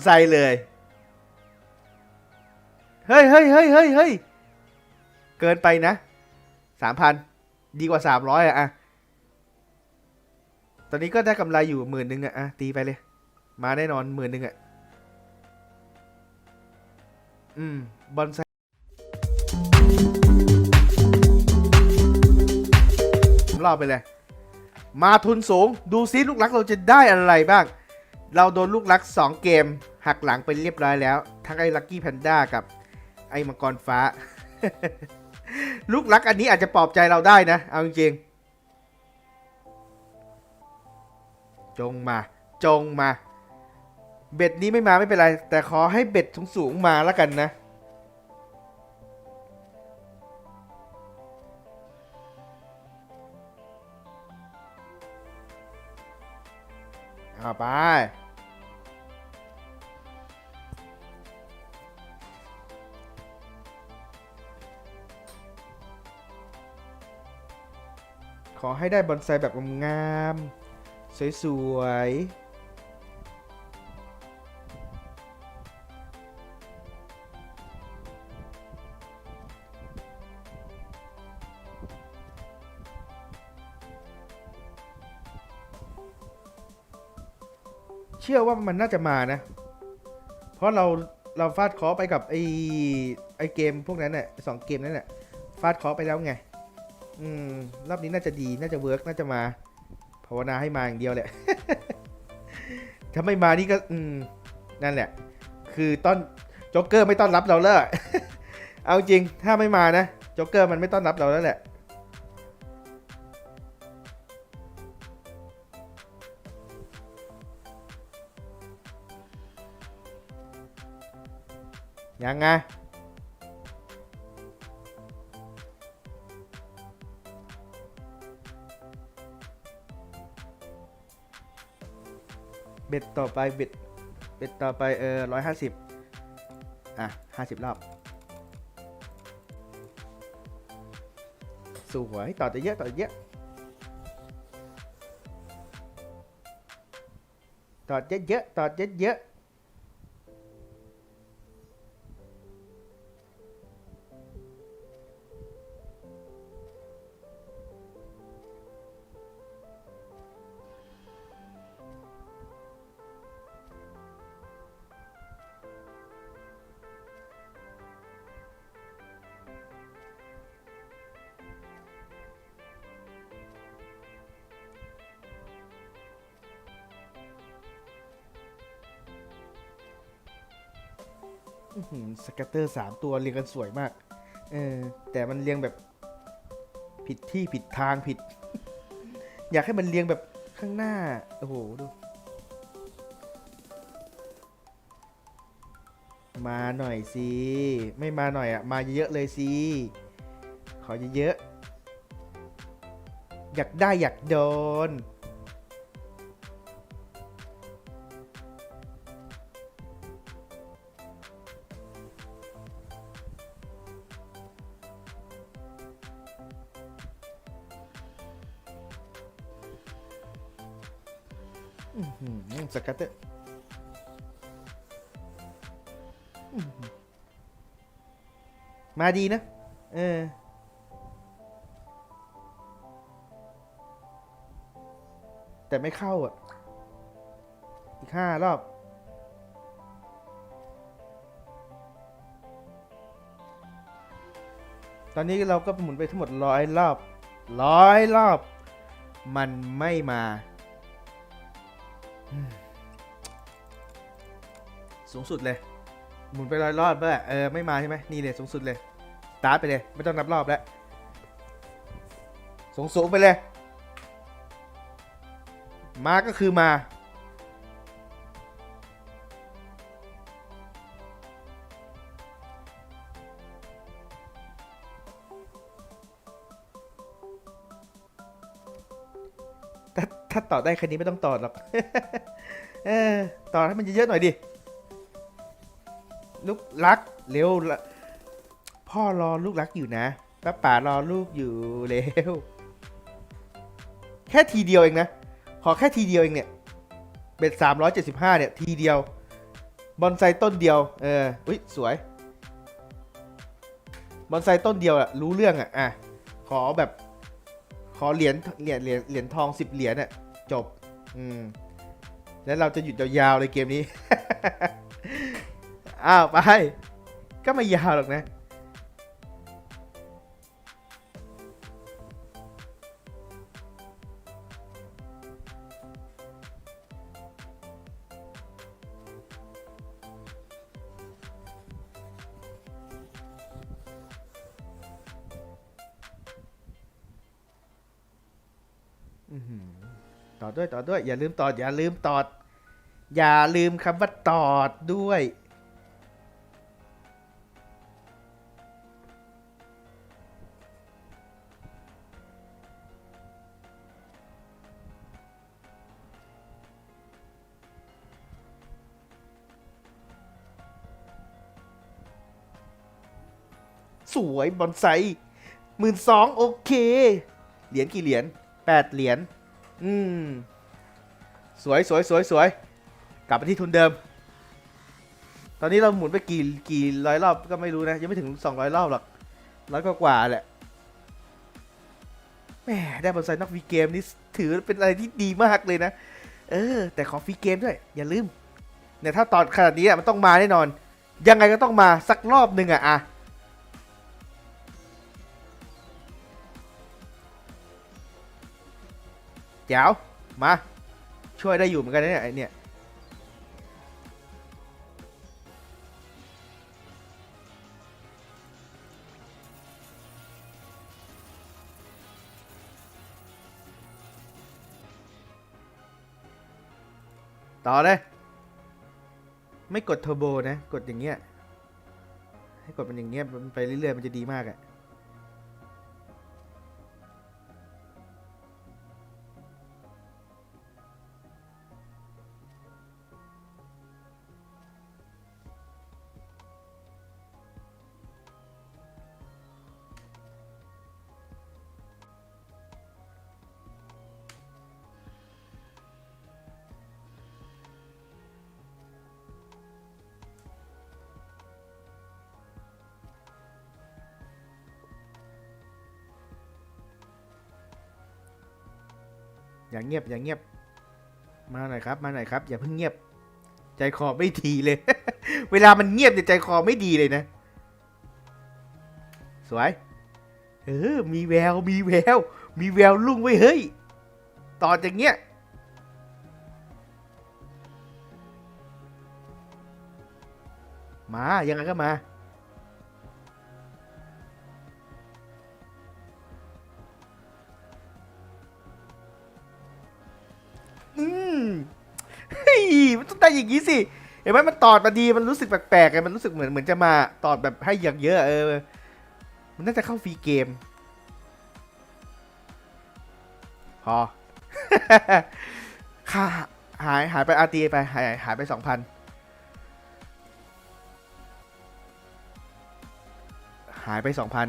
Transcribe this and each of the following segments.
ใส่เลย เฮ้ยเฮ้ยเฮ้ยเฮ้ยเฮ้ยเกินไปนะสามพันดีกว่าสามร้อยอะตอนนี้ก็ได้กำไรอยู่หมื่นหนึ่งอะอะตีไปเลย มาแน่นอนหมื่นหนึ่งอะอืม บอลไซรอบไปเลย มาทุนสูง ดูซิลูกรักเราจะได้อะไรบ้าง เราโดนลูกรัก 2 เกม หักหลังไปเรียบร้อยแล้ว ทั้งไอ้ลักกี้แพนด้ากับไอ้มังกรฟ้า ลูกรักอันนี้อาจจะปลอบใจเราได้นะ เอาจริงจงมา จงมา เบ็ดนี้ไม่มาไม่เป็นไร แต่ขอให้เบ็ดสูงๆมาแล้วกันนะเอาไป ขอให้ได้บอนไซแบบงามๆสวยๆเชื่อว่ามันน่าจะมานะ เพราะเราเราฟาดคอไปกับไอไอเกมพวกนั้นน่ะสองเกมนั้นน่ะฟาดคอไปแล้วไง อืมรอบนี้น่าจะดีน่าจะเวิร์กน่าจะมาภาวนาให้มาอย่างเดียวแหละ ถ้าไม่มานี่ก็ อืม นั่นแหละ คือต้อนโจ๊กเกอร์ไม่ต้อนรับเราแล้วเอาจริงถ้าไม่มานะโจ๊กเกอร์มันไม่ต้อนรับเราแล้วแหละยังไง เบ็ดต่อไปเบ็ดเบ็ดต่อไปเออร้อยห้าสิบอะห้าสิบรอบสวยต่อจะเยอะต่อจะเยอะต่อเยอะเยอะต่อเยอะเยอะ สแกตเตอร์สามตัวเรียงกันสวยมาก เออ แต่มันเรียงแบบ ผิดที่ผิดทางผิด อยากให้มันเรียงแบบข้างหน้า โอ้โห ดู มาหน่อยสิ ไม่มาหน่อยอะมาเยอะเลยสิ ขอเยอะๆอยากได้อยากโดน อื้อหือสกัตเตอร์อื้อหือมาดีนะ เออ แต่ไม่เข้าอะ อีกห้ารอบ ตอนนี้เราก็หมุนไปทั้งหมดร้อยรอบร้อยรอบ มันไม่มา สูงสุดเลย หมุนไปร้อยรอบไปเออไม่มาใช่ไหมนี่เลยสูงสุดเลยตาร์ไปเลย ไม่ต้องนับรอบแล้ว สูงสูงไปเลย มาก็คือมา ถ้าถ้าต่อได้แค่นี้ไม่ต้องต่อหรอกเออต่อให้มันเยอะๆหน่อยดิลูกรักเร็วละพ่อรอลูกรักอยู่นะป้าป๋ารอลูกอยู่เร็วแค่ทีเดียวเองนะ ขอแค่ทีเดียวเองเนี่ยเบ็ดสามร้อยเจ็ดสิบห้าเนี่ย ทีเดียว บอนไซต้นเดียว เอออุ้ยสวย บอนไซต้นเดียวอะรู้เรื่องอะอะ ขอแบบ อเหรียญเหรียญเหรียญเหรียญทองสิบเหรียญอะจบ อืม แล้วเราจะหยุดยาวๆเลยเกมนี้ อ้าวไป ก็ไม่ยาวหรอกนะ ต่อด้วยต่อด้วย อย่าลืมตอด อย่าลืมตอด อย่าลืมคำว่าตอดด้วย สวยบอนไซหมื่นสองโอเค เหรียญกี่เหรียญ แปดเหรียญ อืม สวยสวยสวยสวย กลับไปที่ทุนเดิม ตอนนี้เราหมุนไปกี่กี่ร้อยรอบก็ไม่รู้นะ ยังไม่ถึงสองร้อยรอบหรอกร้อยกว่าแหละแหมได้บอลไซนอกฟรีเกมนี่ถือเป็นอะไรที่ดีมากเลยนะ เออ แต่ขอฟรีเกมด้วย อย่าลืม เนี่ยถ้าตอนขนาดนี้มันต้องมาแน่นอน ยังไงก็ต้องมาสักรอบหนึ่งอะอะ แจ๋วมา ช่วยได้อยู่เหมือนกันนะเนี่ยไอเนี่ยต่อเลย ไม่กดเทอร์โบนะ กดอย่างเงี้ย ให้กดมันอย่างเงี้ยมันไปเรื่อยๆ มันจะดีมากอะ อย่าเงียบ อย่าเงียบ มาหน่อยครับ มาหน่อยครับ อย่าเพิ่งเงียบ ใจคอไม่ดีเลย เวลามันเงียบเนี่ยใจคอไม่ดีเลยนะ สวย เออ มีแวว มีแวว มีแววลุ่งไว้เฮ้ย ต่อจากเงี้ยมา ยังไงก็มา อืมเฮ้ยมันต้องได้อย่างนี้สิเห็นไหมมันตอดมาดีมันรู้สึกแปลกๆไงมันรู้สึกเหมือนเหมือนจะมาตอดแบบให้อย่างเยอะเออ มันน่าจะเข้าฟรีเกม พอ ค่าหายหายไปอาตีไปหายหายไปสองพันหายไปสองพัน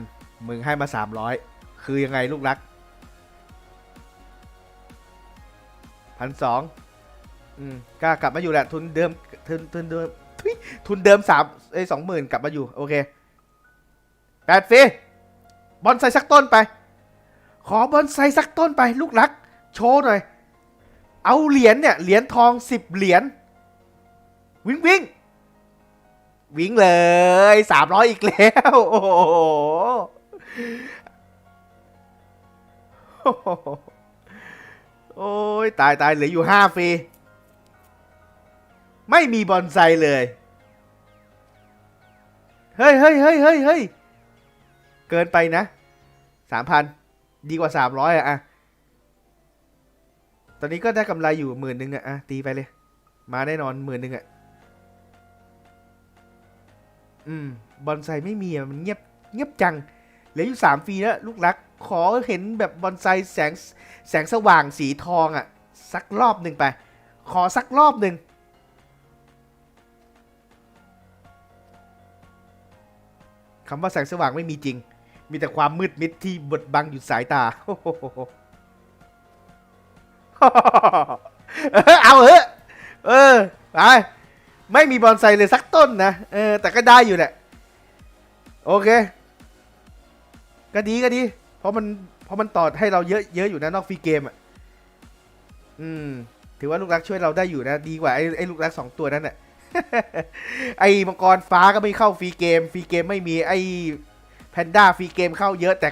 มึงให้มาสามร้อยคือยังไงลูกรัก พันสองอืมก็กลับมาอยู่แหละ ทุนเดิม ทุนทุนเดิมทุยทุนเดิมสามเอ้สองหมื่นกลับมาอยู่ โอเคแปดฟีบอลไซสักต้นไป ขอบอลไซสักต้นไป ลูกรัก โชว์หน่อย เอาเหรียญเนี่ย เหรียญทองสิบเหรียญวิ่งวิ่งวิ่งเลยสามร้อยอีกแล้ว โอ้โห โอ้ยตายตายเหลืออยู่ห้าฟรี ไม่มีบอลไซเลย เฮ้ยเฮ้ยเฮ้ยเฮ้ยเฮ้ยเกินไปนะสามพันดีกว่าสามร้อยอะอะตอนนี้ก็ได้กำไรอยู่หมื่นหนึ่งอะอะตีไปเลย มาแน่นอนหมื่นหนึ่งอะอืมบอลไซไม่มีอะมันเงียบเงียบจัง เหลืออยู่สามฟรีแล้วลูกรัก ขอเห็นแบบบอลไซแสงแสงสว่างสีทองอะสักรอบหนึ่งไป ขอสักรอบหนึ่งคำว่าแสงสว่างไม่มีจริง มีแต่ความมืดมิดที่บดบังอยู่สายตา เอาเถอะเออไปไม่มีบอนไซเลยสักต้นนะ เออ แต่ก็ได้อยู่แหละ โอเค ก็ดีก็ดี เพราะมันเพราะมันต่อให้เราเยอะเยอะอยู่นะนอกฟรีเกมอะอืม ถือว่าลูกรักช่วยเราได้อยู่นะ ดีกว่าไอ้ไอ้ลูกรักสองตัวนั้นแหละไอ้มังกรฟ้าก็ไม่เข้าฟรีเกมฟรีเกมไม่มีไอ้แพนด้าฟรีเกมเข้าเยอะแต่ก็